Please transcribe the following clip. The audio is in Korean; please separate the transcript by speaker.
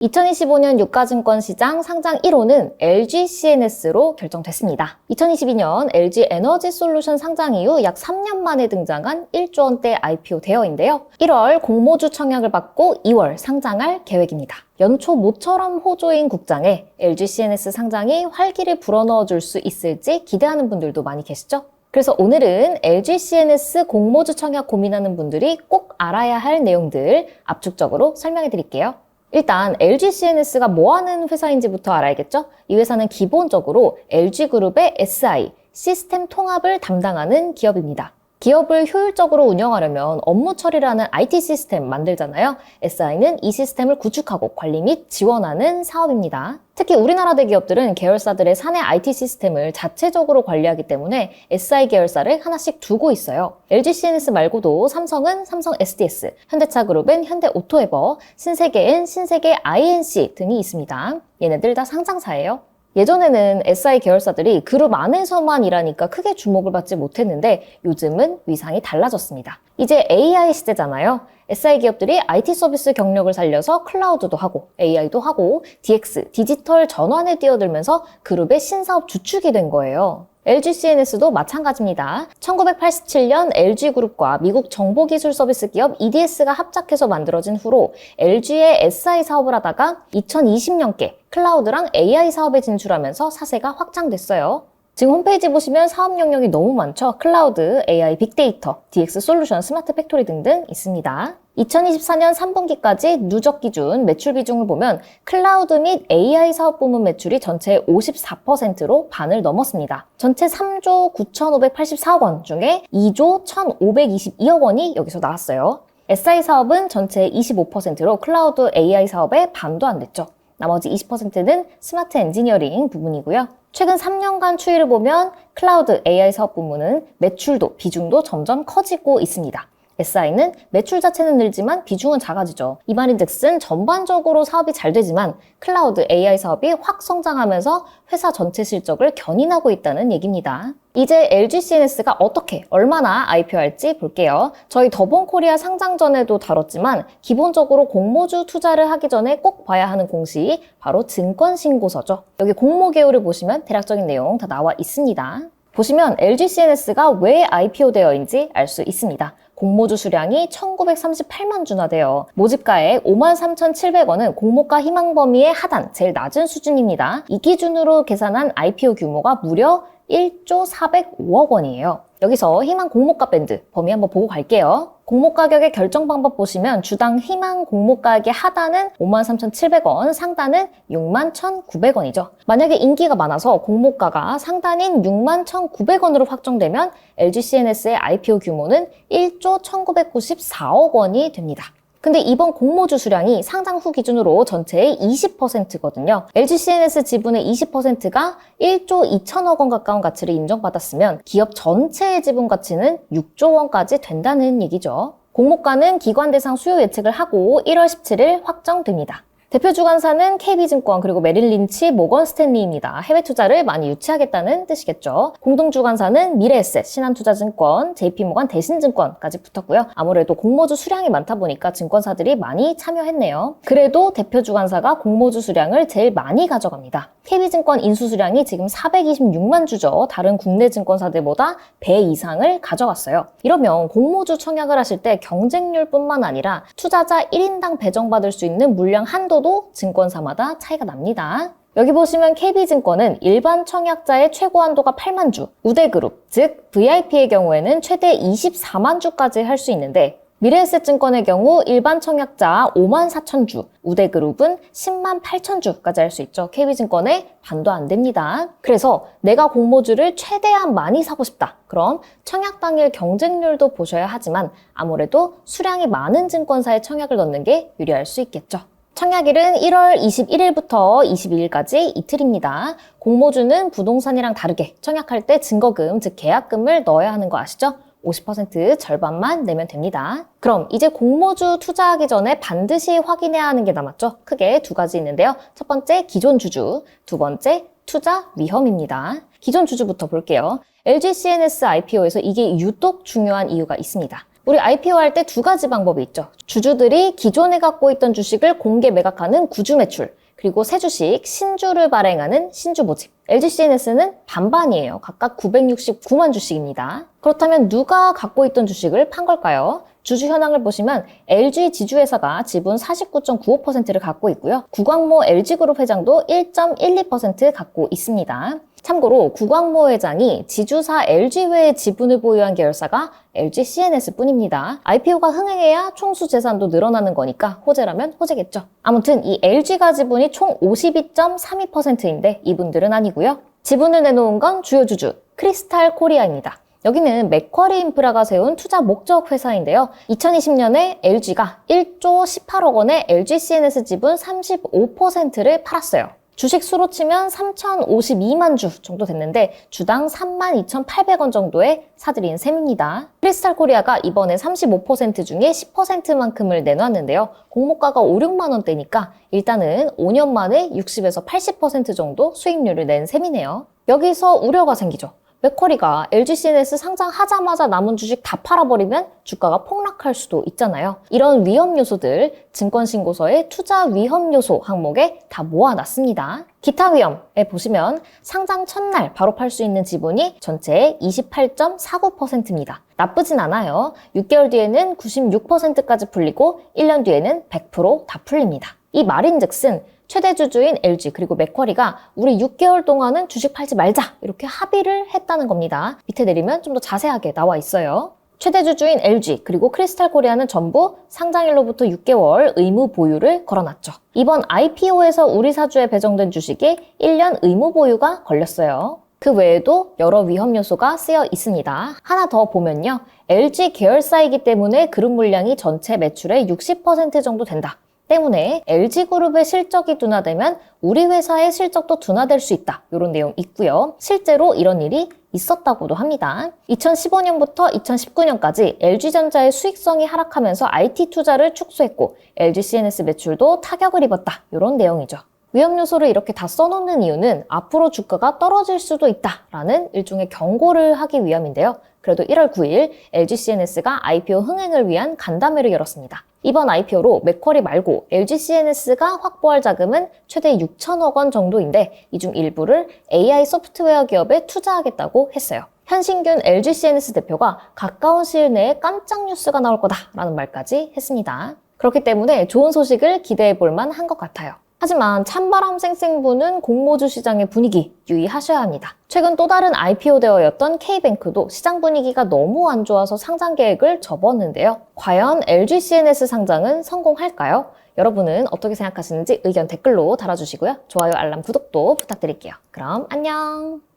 Speaker 1: 2025년 유가증권 시장 상장 1호는 LG CNS로 결정됐습니다. 2022년 LG 에너지 솔루션 상장 이후 약 3년 만에 등장한 1조 원대 IPO 대여인데요. 1월 공모주 청약을 받고 2월 상장할 계획입니다. 연초 모처럼 호조인 국장에 LG CNS 상장이 활기를 불어넣어 줄 수 있을지 기대하는 분들도 많이 계시죠? 그래서 오늘은 LG CNS 공모주 청약 고민하는 분들이 꼭 알아야 할 내용들 압축적으로 설명해 드릴게요. 일단 LG CNS가 뭐 하는 회사인지부터 알아야겠죠? 이 회사는 기본적으로 LG그룹의 SI, 시스템 통합을 담당하는 기업입니다. 기업을 효율적으로 운영하려면 업무 처리라는 IT 시스템 만들잖아요. SI는 이 시스템을 구축하고 관리 및 지원하는 사업입니다. 특히 우리나라 대기업들은 계열사들의 사내 IT 시스템을 자체적으로 관리하기 때문에 SI 계열사를 하나씩 두고 있어요. LG CNS 말고도 삼성은 삼성 SDS, 현대차그룹은 현대 오토에버, 신세계엔 신세계 INC 등이 있습니다. 얘네들 다 상장사예요. 예전에는 SI 계열사들이 그룹 안에서만 일하니까 크게 주목을 받지 못했는데 요즘은 위상이 달라졌습니다. 이제 AI 시대잖아요. SI 기업들이 IT 서비스 경력을 살려서 클라우드도 하고 AI도 하고 DX, 디지털 전환에 뛰어들면서 그룹의 신사업 주축이 된 거예요. LG CNS도 마찬가지입니다. 1987년 LG그룹과 미국 정보기술 서비스 기업 EDS가 합작해서 만들어진 후로 LG의 SI 사업을 하다가 2020년께 클라우드랑 AI 사업에 진출하면서 사세가 확장됐어요. 지금 홈페이지 보시면 사업 영역이 너무 많죠. 클라우드, AI, 빅데이터, DX 솔루션, 스마트 팩토리 등등 있습니다. 2024년 3분기까지 누적 기준 매출 비중을 보면 클라우드 및 AI 사업 부문 매출이 전체의 54%로 반을 넘었습니다. 전체 3조 9,584억 원 중에 2조 1,522억 원이 여기서 나왔어요. SI 사업은 전체의 25%로 클라우드 AI 사업의 반도 안 됐죠. 나머지 20%는 스마트 엔지니어링 부분이고요. 최근 3년간 추이를 보면 클라우드 AI 사업 부문은 매출도 비중도 점점 커지고 있습니다. SI는 매출 자체는 늘지만 비중은 작아지죠. 이 말인즉슨 전반적으로 사업이 잘 되지만 클라우드 AI 사업이 확 성장하면서 회사 전체 실적을 견인하고 있다는 얘기입니다. 이제 LG CNS가 어떻게, 얼마나 IPO할지 볼게요. 저희 더본 코리아 상장 전에도 다뤘지만 기본적으로 공모주 투자를 하기 전에 꼭 봐야 하는 공시 바로 증권신고서죠. 여기 공모 개요를 보시면 대략적인 내용 다 나와 있습니다. 보시면 LG CNS가 왜 IPO 되어인지 알 수 있습니다. 공모주 수량이 1938만 주나 돼요. 모집가액 53,700원은 공모가 희망 범위의 하단, 제일 낮은 수준입니다. 이 기준으로 계산한 IPO 규모가 무려 1조 405억 원이에요. 여기서 희망 공모가 밴드 범위 한번 보고 갈게요. 공모 가격의 결정 방법 보시면 주당 희망 공모 가격의 하단은 53,700원, 상단은 61,900원이죠. 만약에 인기가 많아서 공모가가 상단인 61,900원으로 확정되면 LG CNS의 IPO 규모는 1조 1,994억 원이 됩니다. 근데 이번 공모주 수량이 상장 후 기준으로 전체의 20%거든요. LG CNS 지분의 20%가 1조 2천억 원 가까운 가치를 인정받았으면 기업 전체의 지분 가치는 6조 원까지 된다는 얘기죠. 공모가는 기관 대상 수요 예측을 하고 1월 17일 확정됩니다. 대표 주관사는 KB증권 그리고 메릴린치 모건 스탠리입니다. 해외 투자를 많이 유치하겠다는 뜻이겠죠. 공동 주관사는 미래에셋, 신한투자증권, JP모건 대신증권까지 붙었고요. 아무래도 공모주 수량이 많다 보니까 증권사들이 많이 참여했네요. 그래도 대표 주관사가 공모주 수량을 제일 많이 가져갑니다. KB증권 인수 수량이 지금 426만 주죠. 다른 국내 증권사들보다 배 이상을 가져갔어요. 이러면 공모주 청약을 하실 때 경쟁률뿐만 아니라 투자자 1인당 배정받을 수 있는 물량 한도 한도도 증권사마다 차이가 납니다. 여기 보시면 KB증권은 일반 청약자의 최고 한도가 8만 주, 우대그룹, 즉 VIP의 경우에는 최대 24만 주까지 할 수 있는데 미래에셋증권의 경우 일반 청약자 5만 4천 주, 우대그룹은 10만 8천 주까지 할 수 있죠. KB증권의 반도 안 됩니다. 그래서 내가 공모주를 최대한 많이 사고 싶다. 그럼 청약 당일 경쟁률도 보셔야 하지만 아무래도 수량이 많은 증권사에 청약을 넣는 게 유리할 수 있겠죠. 청약일은 1월 21일부터 22일까지 이틀입니다. 공모주는 부동산이랑 다르게 청약할 때 증거금, 즉 계약금을 넣어야 하는 거 아시죠? 50% 절반만 내면 됩니다. 그럼 이제 공모주 투자하기 전에 반드시 확인해야 하는 게 남았죠? 크게 두 가지 있는데요. 첫 번째 기존 주주, 두 번째 투자 위험입니다. 기존 주주부터 볼게요. LG CNS IPO에서 이게 유독 중요한 이유가 있습니다. 우리 IPO 할 때 두 가지 방법이 있죠. 주주들이 기존에 갖고 있던 주식을 공개 매각하는 구주 매출, 그리고 새 주식 신주를 발행하는 신주 모집. LGCNS는 반반이에요. 각각 969만 주식입니다. 그렇다면 누가 갖고 있던 주식을 판 걸까요? 주주 현황을 보시면 LG 지주회사가 지분 49.95%를 갖고 있고요. 구광모 LG그룹 회장도 1.12% 갖고 있습니다. 참고로 구광모 회장이 지주사 LG회의 지분을 보유한 계열사가 LG CNS 뿐입니다. IPO가 흥행해야 총수 재산도 늘어나는 거니까 호재라면 호재겠죠. 아무튼 이 LG가 지분이 총 52.32%인데 이분들은 아니고요. 지분을 내놓은 건 주요 주주 크리스탈 코리아입니다. 여기는 맥쿼리 인프라가 세운 투자 목적 회사인데요. 2020년에 LG가 1조 18억 원의 LG CNS 지분 35%를 팔았어요. 주식 수로 치면 3,052만 주 정도 됐는데 주당 32,800원 정도에 사들인 셈입니다. 크리스탈 코리아가 이번에 35% 중에 10%만큼을 내놨는데요. 공모가가 5, 6만 원대니까 일단은 5년 만에 60에서 80% 정도 수익률을 낸 셈이네요. 여기서 우려가 생기죠. 맥쿼리가 LG CNS 상장하자마자 남은 주식 다 팔아버리면 주가가 폭락할 수도 있잖아요. 이런 위험 요소들 증권신고서의 투자 위험 요소 항목에 다 모아놨습니다. 기타 위험에 보시면 상장 첫날 바로 팔 수 있는 지분이 전체의 28.49%입니다. 나쁘진 않아요. 6개월 뒤에는 96%까지 풀리고 1년 뒤에는 100%다 풀립니다. 이 말인즉슨 최대 주주인 LG 그리고 맥쿼리가 우리 6개월 동안은 주식 팔지 말자 이렇게 합의를 했다는 겁니다. 밑에 내리면 좀 더 자세하게 나와 있어요. 최대 주주인 LG 그리고 크리스탈 코리아는 전부 상장일로부터 6개월 의무 보유를 걸어놨죠. 이번 IPO에서 우리 사주에 배정된 주식이 1년 의무 보유가 걸렸어요. 그 외에도 여러 위험 요소가 쓰여 있습니다. 하나 더 보면요. LG 계열사이기 때문에 그룹 물량이 전체 매출의 60% 정도 된다. 때문에 LG그룹의 실적이 둔화되면 우리 회사의 실적도 둔화될 수 있다. 이런 내용 있고요. 실제로 이런 일이 있었다고도 합니다. 2015년부터 2019년까지 LG전자의 수익성이 하락하면서 IT 투자를 축소했고 LG CNS 매출도 타격을 입었다. 이런 내용이죠. 위험 요소를 이렇게 다 써놓는 이유는 앞으로 주가가 떨어질 수도 있다라는 일종의 경고를 하기 위함인데요. 그래도 1월 9일 LG CNS가 IPO 흥행을 위한 간담회를 열었습니다. 이번 IPO로 맥쿼리 말고 LG CNS가 확보할 자금은 최대 6천억 원 정도인데 이 중 일부를 AI 소프트웨어 기업에 투자하겠다고 했어요. 현신균 LG CNS 대표가 가까운 시일 내에 깜짝 뉴스가 나올 거다라는 말까지 했습니다. 그렇기 때문에 좋은 소식을 기대해 볼 만한 것 같아요. 하지만 찬바람 쌩쌩 부는 공모주 시장의 분위기 유의하셔야 합니다. 최근 또 다른 IPO 대어였던 K뱅크도 시장 분위기가 너무 안 좋아서 상장 계획을 접었는데요. 과연 LG CNS 상장은 성공할까요? 여러분은 어떻게 생각하시는지 의견 댓글로 달아주시고요. 좋아요, 알람, 구독도 부탁드릴게요. 그럼 안녕!